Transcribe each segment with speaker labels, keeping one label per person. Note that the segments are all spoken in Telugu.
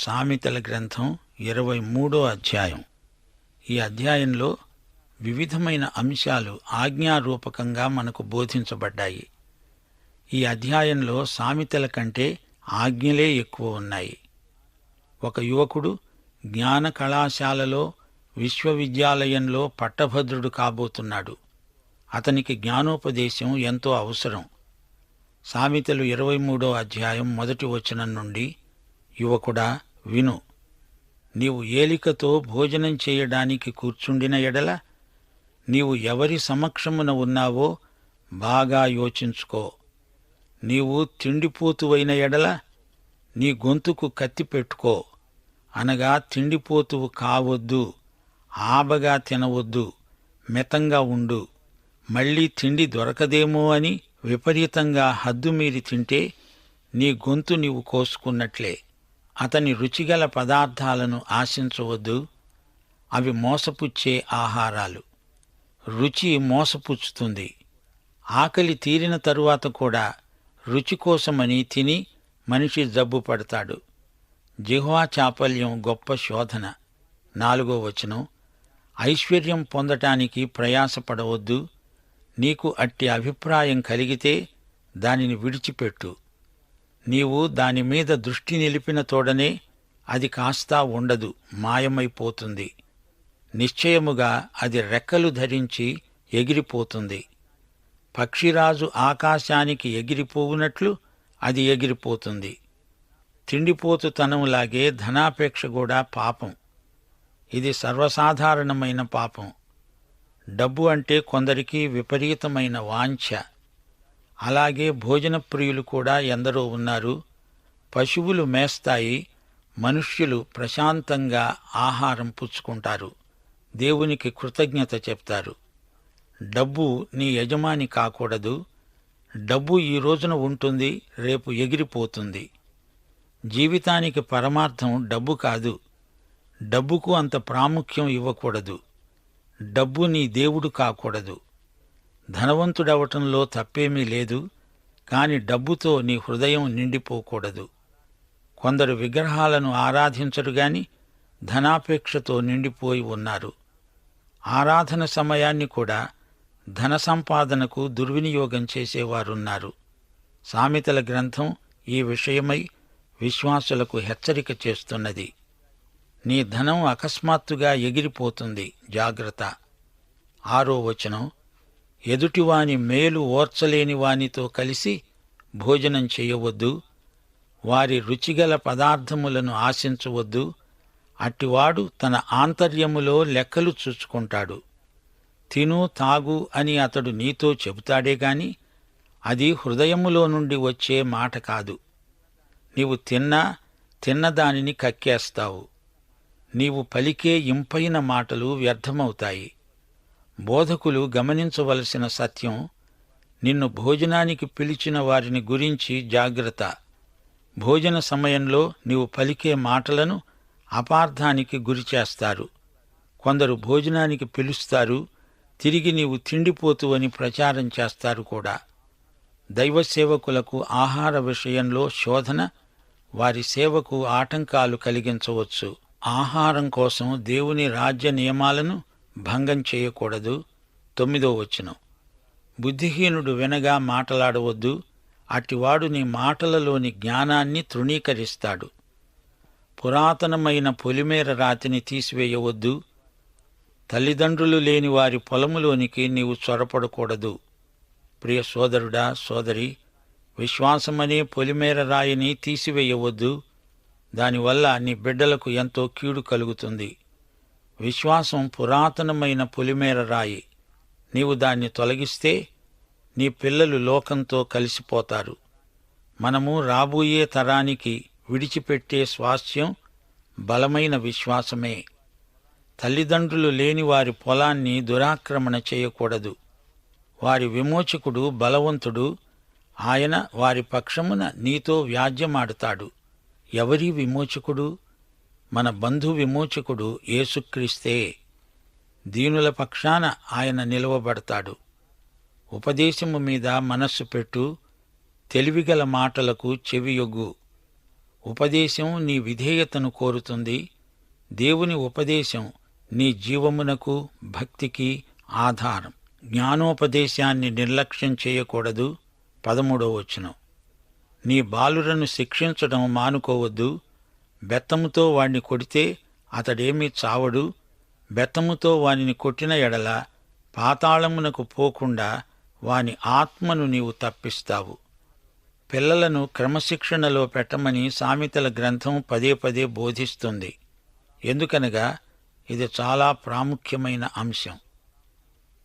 Speaker 1: సామెతల గ్రంథం ఇరవై మూడో అధ్యాయం. ఈ అధ్యాయంలో వివిధమైన అంశాలు ఆజ్ఞారూపకంగా మనకు బోధించబడ్డాయి. ఈ అధ్యాయంలో సామెతల కంటే ఆజ్ఞలే ఎక్కువ ఉన్నాయి. ఒక యువకుడు జ్ఞాన కళాశాలలో విశ్వవిద్యాలయంలో పట్టభద్రుడు కాబోతున్నాడు. అతనికి జ్ఞానోపదేశం ఎంతో అవసరం. సామెతలు ఇరవై మూడో అధ్యాయం మొదటి వచనం నుండి యువకుడా విను నీవు ఏలికతో భోజనం చేయడానికి కూర్చుండిన ఎడల నీవు ఎవరి సమక్షమున ఉన్నావో బాగా యోచించుకో. నీవు తిండిపోతువైన ఎడల నీ గొంతుకు కత్తి పెట్టుకో. అనగా తిండిపోతువు కావద్దు ఆబగా తినవద్దు మితంగా ఉండు. మళ్ళీ తిండి దొరకదేమో అని విపరీతంగా హద్దుమీరి తింటే నీ గొంతు నీవు కోసుకున్నట్లే. అతని రుచిగల పదార్థాలను ఆశించవద్దు. అవి మోసపుచ్చే ఆహారాలు. రుచి మోసపుచ్చుతుంది. ఆకలి తీరిన తరువాత కూడా రుచి కోసమని తిని మనిషి జబ్బు పడతాడు. జిహ్వా చాపల్యం గొప్ప శోధన. నాలుగో వచనం. ఐశ్వర్యం పొందటానికి ప్రయాసపడవద్దు. నీకు అట్టి అభిప్రాయం కలిగితే దానిని విడిచిపెట్టు. నీవు దాని మీద దృష్టి నిలిపిన తోడనే అది కాస్తా ఉండదు మాయమైపోతుంది. నిశ్చయముగా అది రెక్కలు ధరించి ఎగిరిపోతుంది. పక్షిరాజు ఆకాశానికి ఎగిరిపోవునట్లు అది ఎగిరిపోతుంది. తిండిపోతుతనంలాగే ధనాపేక్ష కూడా పాపం. ఇది సర్వసాధారణమైన పాపం. డబ్బు అంటే కొందరికి విపరీతమైన వాంఛ. అలాగే భోజన ప్రియులు కూడా ఎందరో ఉన్నారు. పశువులు మేస్తాయి మనుష్యులు ప్రశాంతంగా ఆహారం పుచ్చుకుంటారు. దేవునికి కృతజ్ఞత చెప్తారు. డబ్బు నీ యజమాని కాకూడదు. డబ్బు ఈ రోజున ఉంటుంది రేపు ఎగిరిపోతుంది. జీవితానికి పరమార్థం డబ్బు కాదు. డబ్బుకు అంత ప్రాముఖ్యం ఇవ్వకూడదు. డబ్బు నీ దేవుడు కాకూడదు. ధనవంతుడవటంలో తప్పేమీ లేదు కాని డబ్బుతో నీ హృదయం నిండిపోకూడదు. కొందరు విగ్రహాలను ఆరాధించరు గాని ధనాపేక్షతో నిండిపోయి ఉన్నారు. ఆరాధన సమయాన్ని కూడా ధన సంపాదనకు దుర్వినియోగం చేసేవారున్నారు. సామెతల గ్రంథం ఈ విషయమై విశ్వాసులకు హెచ్చరిక చేస్తున్నది. నీ ధనం అకస్మాత్తుగా ఎగిరిపోతుంది. జాగ్రత్త. ఆరో వచనం. ఎదుటివాని మేలు ఓర్చలేని వానితో కలిసి భోజనం చేయవద్దు. వారి రుచిగల పదార్థములను ఆశించవద్దు. అట్టివాడు తన ఆంతర్యములో లెక్కలు చూచుకుంటాడు. తిను తాగు అని అతడు నీతో చెబుతాడే గాని అది హృదయములో నుండి వచ్చే మాట కాదు. నీవు తిన్నా తిన్నదానిని కక్కేస్తావు. నీవు పలికే ఇంపైన మాటలు వ్యర్థమవుతాయి. బోధకులు గమనించవలసిన సత్యం నిన్ను భోజనానికి పిలిచిన వారిని గురించి జాగ్రత్త. భోజన సమయంలో నీవు పలికే మాటలను అపార్థానికి గురిచేస్తారు కొందరు భోజనానికి పిలుస్తారు తిరిగి నీవు తిండిపోతువని ప్రచారం చేస్తారు కూడా. దైవ సేవకులకు ఆహార విషయంలో శోధన వారి సేవకు ఆటంకాలు కలిగించవచ్చు. ఆహారం కోసం దేవుని రాజ్య నియమాలను భంగం చేయకూడదు. తొమ్మిదో వచనం. బుద్ధిహీనుడు వినగా మాటలాడవద్దు. అటివాడు నీ మాటలలోని జ్ఞానాన్ని తృణీకరిస్తాడు. పురాతనమైన పొలిమేర రాతిని తీసివేయవద్దు. తల్లిదండ్రులు లేని వారి పొలములోనికి నీవు చొరపడకూడదు. ప్రియ సోదరుడా సోదరి విశ్వాసమనే పొలిమేర రాయిని తీసివేయవద్దు. దానివల్ల నీ బిడ్డలకు ఎంతో కీడు కలుగుతుంది. విశ్వాసం పురాతనమైన పొలిమేర రాయి. నీవు దాన్ని తొలగిస్తే నీ పిల్లలు లోకంతో కలిసిపోతారు. మనము రాబోయే తరానికి విడిచిపెట్టే స్వాస్థ్యం బలమైన విశ్వాసమే. తల్లిదండ్రులు లేని వారి పొలాన్ని దురాక్రమణ చేయకూడదు. వారి విమోచకుడు బలవంతుడు ఆయన వారి పక్షమున నీతో వ్యాజ్యమాడుతాడు. ఎవరి విమోచకుడు? మన బంధు విమోచకుడు యేసుక్రీస్తే దీనుల పక్షాన ఆయన నిలువబడతాడు. ఉపదేశము మీద మనస్సు పెట్టు తెలివిగల మాటలకు చెవియొగ్గు. ఉపదేశం నీ విధేయతను కోరుతుంది. దేవుని ఉపదేశం నీ జీవమునకు భక్తికి ఆధారం. జ్ఞానోపదేశాన్ని నిర్లక్ష్యం చేయకూడదు. పదమూడవ వచనం. నీ బాలురను శిక్షించడం మానుకోవద్దు. బెత్తముతో వాణ్ణి కొడితే అతడేమీ చావడు. బెత్తముతో వానిని కొట్టిన ఎడల పాతాళమునకు పోకుండా వాని ఆత్మను నీవు తప్పిస్తావు. పిల్లలను క్రమశిక్షణలో పెట్టమని సామెతల గ్రంథం పదే పదే బోధిస్తుంది. ఎందుకనగా ఇది చాలా ప్రాముఖ్యమైన అంశం.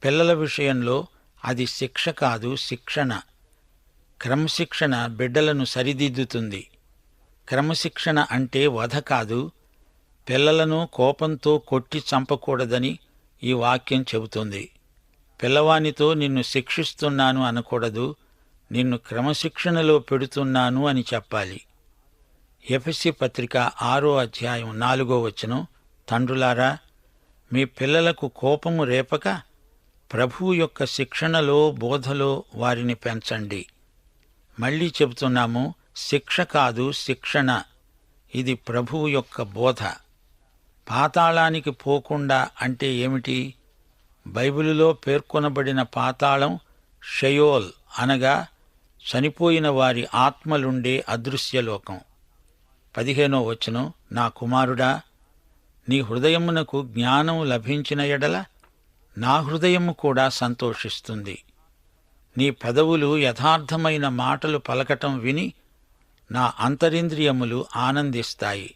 Speaker 1: పిల్లల విషయంలో అది శిక్ష కాదు శిక్షణ. క్రమశిక్షణ బిడ్డలను సరిదిద్దుతుంది. క్రమశిక్షణ అంటే వధ కాదు పిల్లలను కోపంతో కొట్టి చంపకూడదని ఈ వాక్యం చెబుతుంది. పిల్లవానితో నిన్ను శిక్షిస్తున్నాను అనకూడదు నిన్ను క్రమశిక్షణలో పెడుతున్నాను అని చెప్పాలి. ఎఫ్ఎస్సి పత్రిక ఆరో అధ్యాయం నాలుగో వచనం. తండ్రులారా మీ పిల్లలకు కోపము రేపక ప్రభువు యొక్క శిక్షణలో బోధలో వారిని పెంచండి. మళ్ళీ చెబుతున్నాము శిక్ష కాదు శిక్షణ. ఇది ప్రభువు యొక్క బోధ. పాతాళానికి పోకుండా అంటే ఏమిటి? బైబిలులో పేర్కొనబడిన పాతాళం షయోల్ అనగా చనిపోయిన వారి ఆత్మలుండే అదృశ్యలోకం. పదిహేనో వచనం నా కుమారుడా నీ హృదయమునకు జ్ఞానం లభించిన ఎడల నా హృదయము కూడా సంతోషిస్తుంది. నీ పెదవులు యథార్థమైన మాటలు పలకటం విని నా అంతరింద్రియములు ఆనందిస్తాయి.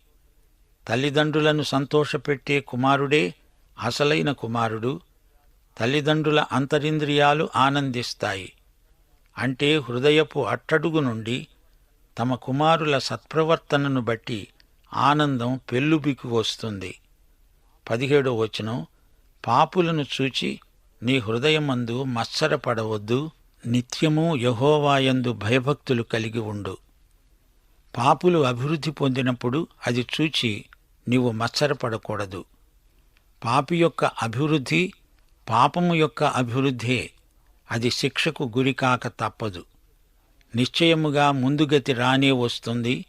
Speaker 1: తల్లిదండ్రులను సంతోషపెట్టే కుమారుడే అసలైన కుమారుడు. తల్లిదండ్రుల అంతరింద్రియాలు ఆనందిస్తాయి. అంటే హృదయపు అట్టడుగు నుండి తమ కుమారుల సత్ప్రవర్తనను బట్టి ఆనందం పెల్లుబికి వస్తుంది. పదిహేడో వచనం పాపులను చూచి నీ హృదయమందు మత్సరపడవద్దు. నిత్యము యహోవాయందు భయభక్తులు కలిగి ఉండు. పాపులు అభివృద్ధి పొందినప్పుడు అది చూచి నీవు మత్సరపడకూడదు. పాపి యొక్క అభివృద్ధి పాపము యొక్క అభివృద్ధే. అది శిక్షకు గురికాక తప్పదు. నిశ్చయముగా ముందుగతి రానే వస్తుంది.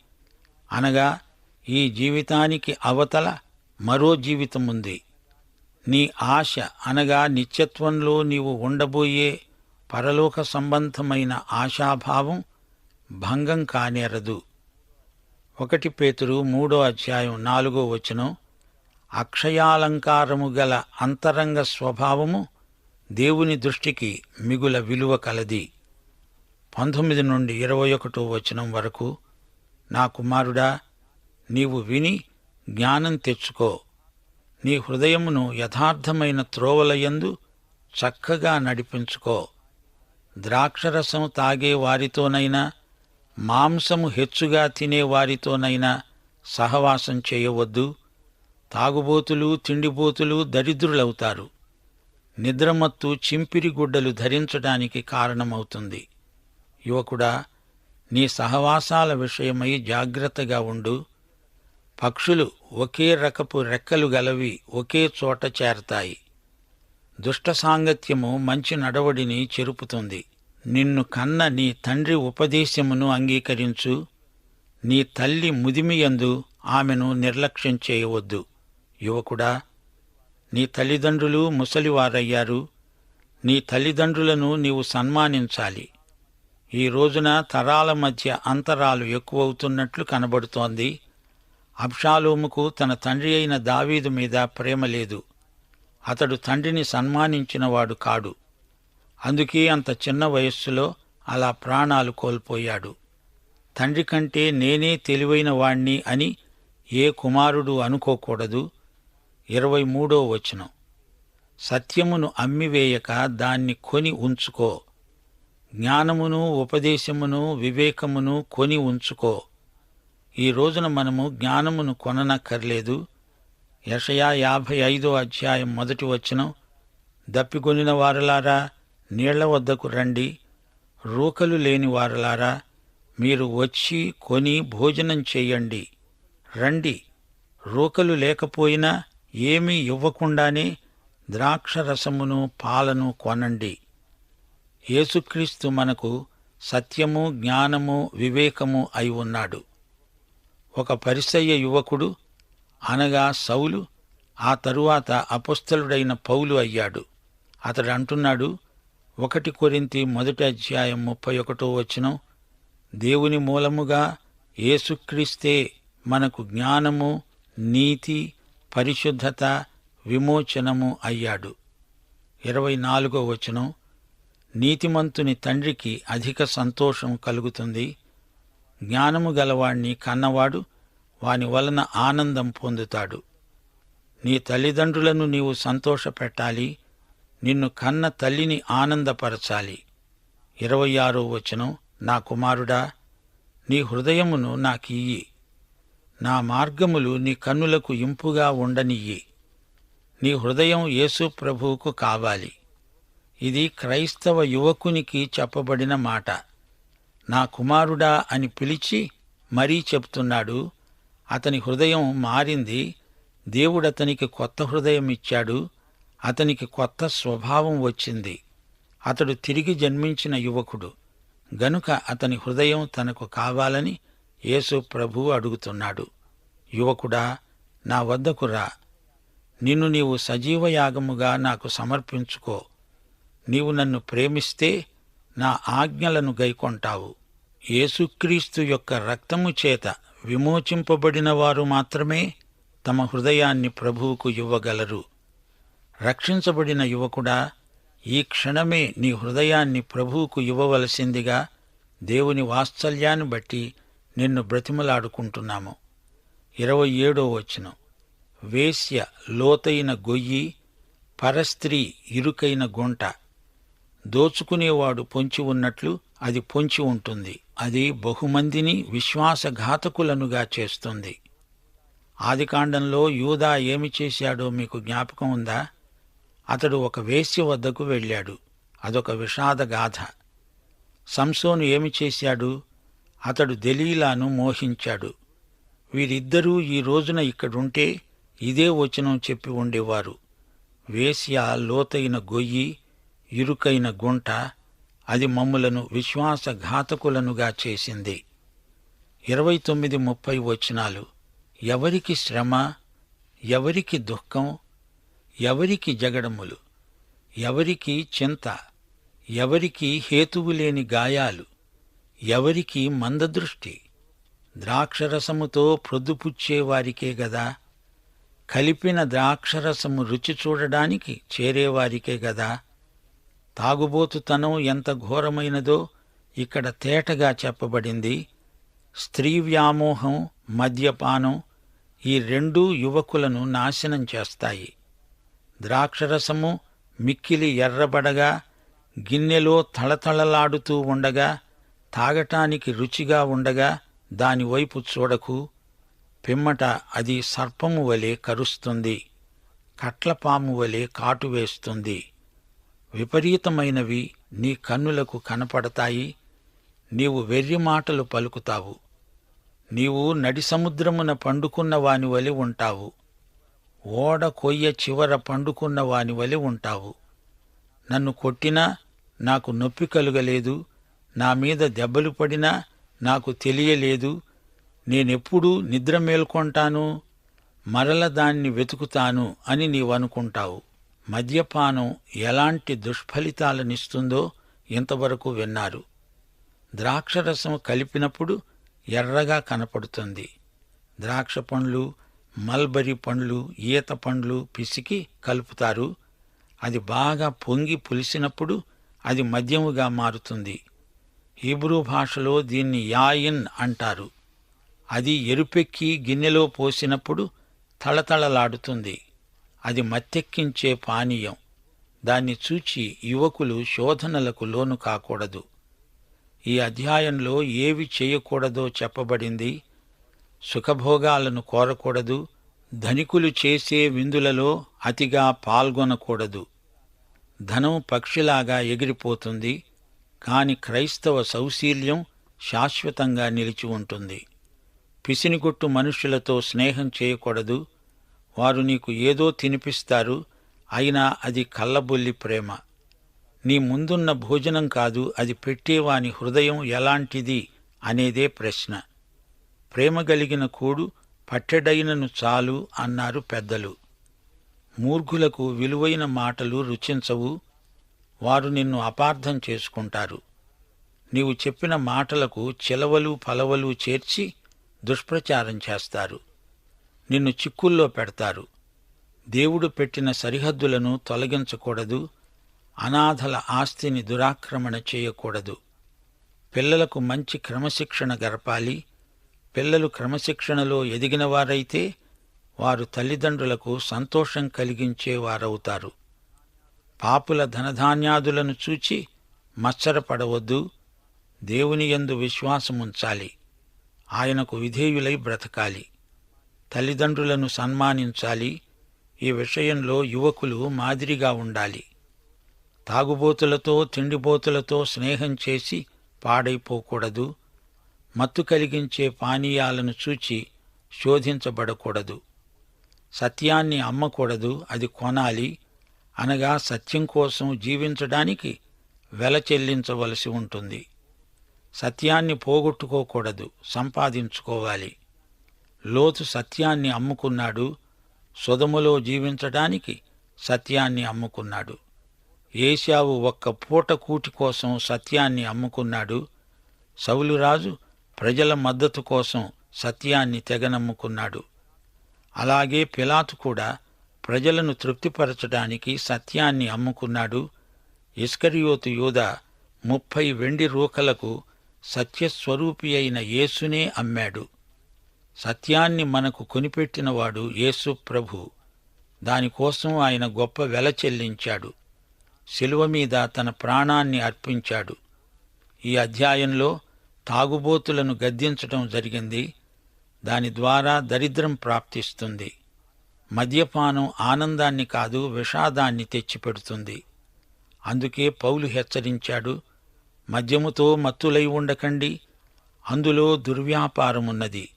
Speaker 1: అనగా ఈ జీవితానికి అవతల మరో జీవితముంది. నీ ఆశ అనగా నిత్యత్వంలో నీవు ఉండబోయే పరలోక సంబంధమైన ఆశాభావం భంగం కానేరదు. ఒకటి పేతురు మూడో అధ్యాయం నాలుగో వచనం అక్షయాలంకారము గల అంతరంగ స్వభావము దేవుని దృష్టికి మిగుల విలువ కలది. పంతొమ్మిది నుండి ఇరవై ఒకటో వచనం వరకు నా కుమారుడా నీవు విని జ్ఞానం తెచ్చుకో. నీ హృదయమును యథార్థమైన త్రోవలయందు చక్కగా నడిపించుకో. ద్రాక్షరసం తాగే వారితోనైనా మాంసము హెచ్చుగా తినే వారితోనైనా సహవాసం చేయవద్దు. తాగుబోతులు తిండిపోతులు దరిద్రులవుతారు. నిద్రమత్తు చింపిరి గుడ్డలు ధరించడానికి కారణమవుతుంది. యువకుడా నీ సహవాసాల విషయమై జాగ్రత్తగా ఉండు. పక్షులు ఒకే రకపు రెక్కలు గలవి ఒకే చోట చేరతాయి. దుష్ట సాంగత్యము మంచి నడవడిని చెరుపుతుంది. నిన్ను కన్న నీ తండ్రి ఉపదేశమును అంగీకరించు. నీ తల్లి ముదిమియందు ఆమెను నిర్లక్ష్యం చేయవద్దు. యువకుడా నీ తల్లిదండ్రులు ముసలివారయ్యారు. నీ తల్లిదండ్రులను నీవు సన్మానించాలి. ఈ రోజున తరాల మధ్య అంతరాలు ఎక్కువవుతున్నట్లు కనబడుతోంది. అబ్షాలోముకు తన తండ్రి అయిన దావీదు మీద ప్రేమ లేదు. అతడు తండ్రిని సన్మానించినవాడు కాడు. అందుకే అంత చిన్న వయస్సులో అలా ప్రాణాలు కోల్పోయాడు. తండ్రి కంటే నేనే తెలివైన వాణ్ణి అని ఏ కుమారుడు అనుకోకూడదు. ఇరవై మూడో వచనం. సత్యమును అమ్మివేయక దాన్ని కొని ఉంచుకో. జ్ఞానమును ఉపదేశమును వివేకమును కొని ఉంచుకో. ఈ రోజున మనము జ్ఞానమును కొననక్కర్లేదు. యషయా యాభై ఐదో అధ్యాయం మొదటి వచనం. దప్పికొనిన వారలారా నీళ్ళ వద్దకు రండి. రూకలు లేని వారలారా మీరు వచ్చి కొని భోజనం చెయ్యండి రండి. రూకలు లేకపోయినా ఏమీ ఇవ్వకుండానే ద్రాక్షరసమును పాలను కొనండి. యేసుక్రీస్తు మనకు సత్యము జ్ఞానము వివేకము అయి ఉన్నాడు. ఒక పరిసయ్య యువకుడు అనగా సౌలు ఆ తరువాత అపుస్తలుడైన పౌలు అయ్యాడు. అతడు అంటున్నాడు ఒకటి కొరింతి మొదటి అధ్యాయం ముప్పై ఒకటో వచనం. దేవుని మూలముగా యేసుక్రీస్తే మనకు జ్ఞానము నీతి పరిశుద్ధత విమోచనము అయ్యాడు. ఇరవై నాలుగో వచనం. నీతిమంతుని తండ్రికి అధిక సంతోషం కలుగుతుంది. జ్ఞానము గలవాణ్ణి కన్నవాడు వాని వలన ఆనందం పొందుతాడు. నీ తల్లిదండ్రులను నీవు సంతోషపెట్టాలి నిన్ను కన్న తల్లిని ఆనందపరచాలి. ఇరవై ఆరో వచనం నా కుమారుడా నీ హృదయమును నాకియ్యి. నా మార్గములు నీ కన్నులకు ఇంపుగా ఉండనియ్యి. నీ హృదయం యేసు ప్రభువుకు కావాలి. ఇది క్రైస్తవ యువకునికి చెప్పబడిన మాట. నా కుమారుడా అని పిలిచి మరీ చెప్తున్నాడు. అతని హృదయం మారింది. దేవుడతనికి కొత్త హృదయం ఇచ్చాడు అతనికి కొత్త స్వభావం వచ్చింది. అతడు తిరిగి జన్మించిన యువకుడు. గనుక అతని హృదయం తనకు కావాలని యేసు ప్రభువు అడుగుతున్నాడు. యువకుడా నా వద్దకు రా. నిన్ను నీవు సజీవయాగముగా నాకు సమర్పించుకో. నీవు నన్ను ప్రేమిస్తే నా ఆజ్ఞలను గైకొంటావు. యేసుక్రీస్తు యొక్క రక్తము చేత విమోచింపబడిన వారు మాత్రమే తమ హృదయాన్ని ప్రభువుకు ఇవ్వగలరు. రక్షించబడిన యువకుడా ఈ క్షణమే నీ హృదయాన్ని ప్రభువుకు ఇవ్వవలసిందిగా దేవుని వాత్సల్యాన్ని బట్టి నిన్ను బ్రతిమలాడుకుంటున్నాము. ఇరవై ఏడో వచనం. వేశ్య లోతైన గొయ్యి పరస్త్రీ ఇరుకైన గుంట. దోచుకునేవాడు పొంచి ఉన్నట్లు అది పొంచి ఉంటుంది. అది బహుమందిని విశ్వాసఘాతకులనుగా చేస్తుంది. ఆదికాండంలో యూదా ఏమి చేశాడో మీకు జ్ఞాపకం ఉందా? అతడు ఒక వేశ్య వద్దకు వెళ్ళాడు. అదొక విషాద గాథ. సంసోను ఏమి చేశాడు? అతడు దెలీలాను మోహించాడు. వీరిద్దరూ ఈ రోజున ఇక్కడుంటే ఇదే వచనం చెప్పి ఉండేవారు. వేశ్య లోతైన గొయ్యి ఇరుకైన గుంట అది మమ్ములను విశ్వాసఘాతకులనుగా చేసింది. ఇరవై తొమ్మిది ముప్పై వచనాలు. ఎవరికి శ్రమ ఎవరికి దుఃఖం ఎవరికి జగడములు ఎవరికి చింత ఎవరికి హేతువు లేని గాయాలు ఎవరికి మందదృష్టి ద్రాక్షరసముతో ప్రొద్దుపుచ్చేవారికే గదా కలిపిన ద్రాక్షరసము రుచి చూడడానికి చేరేవారికే గదా తాగుబోతుతనం ఎంత ఘోరమైనదో ఇక్కడ తేటగా చెప్పబడింది. స్త్రీ వ్యామోహం మద్యపానం ఈ రెండూ యువకులను నాశనం చేస్తాయి. ద్రాక్షరసము మిక్కిలి ఎర్రబడగా గిన్నెలో తళతళలాడుతూ ఉండగా తాగటానికి రుచిగా ఉండగా దానివైపు చూడకు. పిమ్మట అది సర్పము వలె కరుస్తుంది కట్లపాము వలె కాటు వేస్తుంది. విపరీతమైనవి నీ కన్నులకు కనపడతాయి నీవు వెర్రి మాటలు పలుకుతావు. నీవు నడి సముద్రమున పండుకున్న వాని వలె ఉంటావు. ఓడ కొయ్య చివర పండుకున్న వాని వలె ఉంటావు. నన్ను కొట్టినా నాకు నొప్పి కలుగలేదు నా మీద దెబ్బలు పడినా నాకు తెలియలేదు నేనెప్పుడు నిద్ర మేల్కొంటాను మరల దాన్ని వెతుకుతాను అని నీవనుకుంటావు. మద్యపానం ఎలాంటి దుష్ఫలితాలనిస్తుందో ఇంతవరకు విన్నారు. ద్రాక్షరసం కలిపినప్పుడు ఎర్రగా కనపడుతుంది. ద్రాక్ష పండ్లు మల్బరీ పండ్లు ఈత పండ్లు పిసికి కలుపుతారు. అది బాగా పొంగి పులిసినప్పుడు అది మద్యముగా మారుతుంది. హీబ్రూ భాషలో దీన్ని యాయిన్ అంటారు. అది ఎరుపెక్కి గిన్నెలో పోసినప్పుడు తళతళలాడుతుంది. అది మత్తెక్కించే పానీయం. దాన్ని చూచి యువకులు శోధనలకు లోను కాకూడదు. ఈ అధ్యాయంలో ఏవి చేయకూడదో చెప్పబడింది. సుఖభోగాలను కోరకూడదు ధనికులు చేసే విందులలో అతిగా పాల్గొనకూడదు. ధనం పక్షిలాగా ఎగిరిపోతుంది కాని క్రైస్తవ సౌశీల్యం శాశ్వతంగా నిలిచి ఉంటుంది. పిసినిగొట్టు మనుష్యులతో స్నేహం చేయకూడదు వారు నీకు ఏదో తినిపిస్తారు అయినా అది కళ్ళబొల్లి ప్రేమ. నీ ముందున్న భోజనం కాదు అది పెట్టేవాని హృదయం ఎలాంటిది అనేదే ప్రశ్న. ప్రేమ కలిగిన కూడు పట్టెడైనను చాలు అన్నారు పెద్దలు. మూర్ఖులకు విలువైన మాటలు రుచించవు వారు నిన్ను అపార్థం చేసుకుంటారు. నీవు చెప్పిన మాటలకు చిలవలు పలవలు చేర్చి దుష్ప్రచారం చేస్తారు. నిన్ను చిక్కుల్లో పెడతారు. దేవుడు పెట్టిన సరిహద్దులను తొలగించకూడదు అనాథల ఆస్తిని దురాక్రమణ చేయకూడదు. పిల్లలకు మంచి క్రమశిక్షణ గరపాలి పిల్లలు క్రమశిక్షణలో ఎదిగినవారైతే వారు తల్లిదండ్రులకు సంతోషం కలిగించేవారవుతారు పాపుల ధనధాన్యాదులను చూచి మత్సరపడవద్దు. దేవుని యందు విశ్వాసముంచాలి. ఆయనకు విధేయులై బ్రతకాలి. తల్లిదండ్రులను సన్మానించాలి. ఈ విషయంలో యువకులు మాదిరిగా ఉండాలి. తాగుబోతులతో తిండిబోతులతో స్నేహం చేసి పాడైపోకూడదు. మత్తు కలిగించే పానీయాలను చూచి శోధించబడకూడదు. సత్యాన్ని అమ్మకూడదు అది కొనాలి. అనగా సత్యం కోసం జీవించడానికి వెల చెల్లించవలసి ఉంటుంది. సత్యాన్ని పోగొట్టుకోకూడదు సంపాదించుకోవాలి. లోతు సత్యాన్ని అమ్ముకున్నాడు సుధములో జీవించడానికి సత్యాన్ని అమ్ముకున్నాడు. ఏశావు ఒక్క పూట కూటి కోసం సత్యాన్ని అమ్ముకున్నాడు. సౌలురాజు ప్రజల మద్దతు కోసం సత్యాన్ని తెగనమ్ముకున్నాడు. అలాగే పిలాతు కూడా ప్రజలను తృప్తిపరచడానికి సత్యాన్ని అమ్ముకున్నాడు. ఇస్కరియోతు యూద ముప్పై వెండి రూకలకు సత్యస్వరూపి అయిన యేసునే అమ్మాడు. సత్యాన్ని మనకు కొనిపెట్టినవాడు యేసు ప్రభు. దానికోసం ఆయన గొప్ప వెల చెల్లించాడు. శిలువ మీద తన ప్రాణాన్ని అర్పించాడు. ఈ అధ్యాయంలో తాగుబోతులను గద్దించటం జరిగింది. దాని ద్వారా దరిద్రం ప్రాప్తిస్తుంది. మద్యపానం ఆనందాన్ని కాదు విషాదాన్ని తెచ్చిపెడుతుంది. అందుకే పౌలు హెచ్చరించాడు మద్యముతో మత్తులై ఉండకండి అందులో దుర్వ్యాపారమున్నది.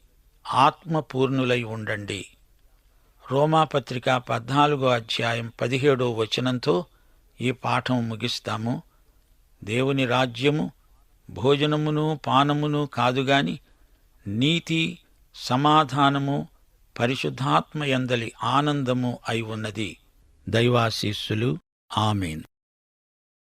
Speaker 1: ఆత్మపూర్ణులై ఉండండి. రోమాపత్రిక పద్నాలుగో అధ్యాయం పదిహేడో వచనంతో ఈ పాఠం ముగిస్తాము. దేవుని రాజ్యము భోజనమును పానమును కాదుగాని నీతి సమాధానము పరిశుద్ధాత్మయందలి ఆనందము అయి ఉన్నది. దైవాశీస్సులు. ఆమెన్.